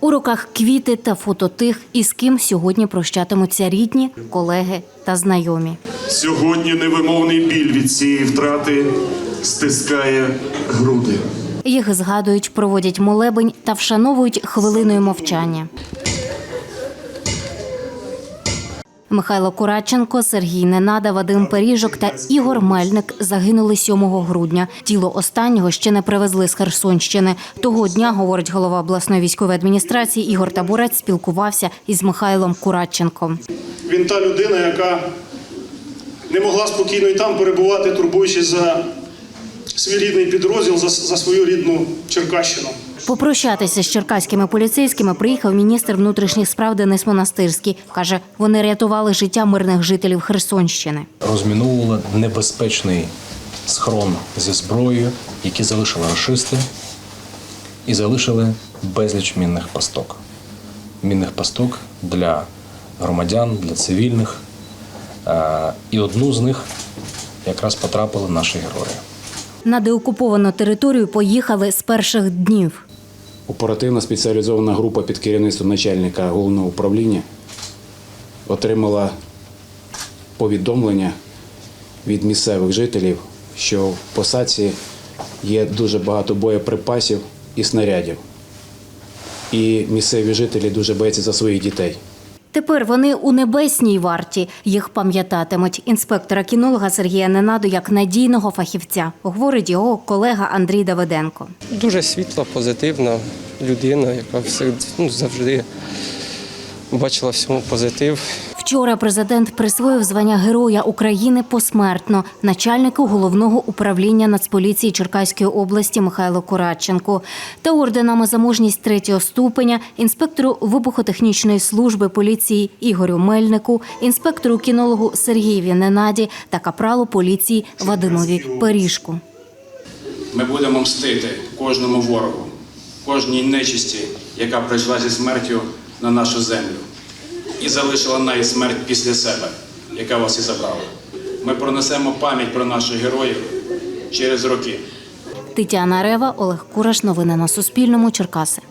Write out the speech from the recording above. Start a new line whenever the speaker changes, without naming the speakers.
У руках квіти та фото тих, із ким сьогодні прощатимуться рідні, колеги та знайомі.
Сьогодні невимовний біль від цієї втрати стискає груди.
Їх згадують, проводять молебень та вшановують хвилиною мовчання. Михайло Кураченко, Сергій Ненада, Вадим Періжок та Ігор Мельник загинули 7 грудня. Тіло останнього ще не привезли з Херсонщини. Того дня, говорить голова обласної військової адміністрації, Ігор Табурець спілкувався із Михайлом Кураченком.
Він та людина, яка не могла спокійно і там перебувати, турбуючись за свій рідний підрозділ, за, за свою рідну Черкащину.
Попрощатися з черкаськими поліцейськими приїхав міністр внутрішніх справ Денис Монастирський. Каже, вони рятували життя мирних жителів Херсонщини.
розміновували небезпечний схрон зі зброєю, які залишили рашисти, і залишили безліч мінних пасток. Мінних пасток для громадян, для цивільних. Е, І одну з них якраз потрапили наші герої.
На деокуповану територію поїхали з перших днів.
Оперативна спеціалізована група під керівництвом начальника головного управління отримала повідомлення від місцевих жителів, що в посадці є дуже багато боєприпасів і снарядів. І місцеві жителі дуже бояться за своїх дітей.
Тепер вони у небесній варті. Їх пам'ятатимуть. Інспектора кінолога Сергія Ненаду як надійного фахівця, говорить його колега Андрій Давиденко.
Дуже світла, позитивна людина, яка все, ну, завжди бачила всьому позитив.
Вчора президент присвоїв звання Героя України посмертно начальнику головного управління Нацполіції Черкаської області Михайлу Кураченку та орденами за мужність третього ступеня інспектору вибухотехнічної служби поліції Ігорю Мельнику, інспектору кінологу Сергієві Ненаді та капралу поліції Вадимові Перішку.
Ми будемо мстити кожному ворогу, кожній нечисті, яка прийшла зі смертю на нашу землю і залишила неї смерть після себе, яка вас і забрала. Ми пронесемо пам'ять про наших героїв через роки.
Тетяна Рева, Олег Кураш. Новини на Суспільному. Черкаси.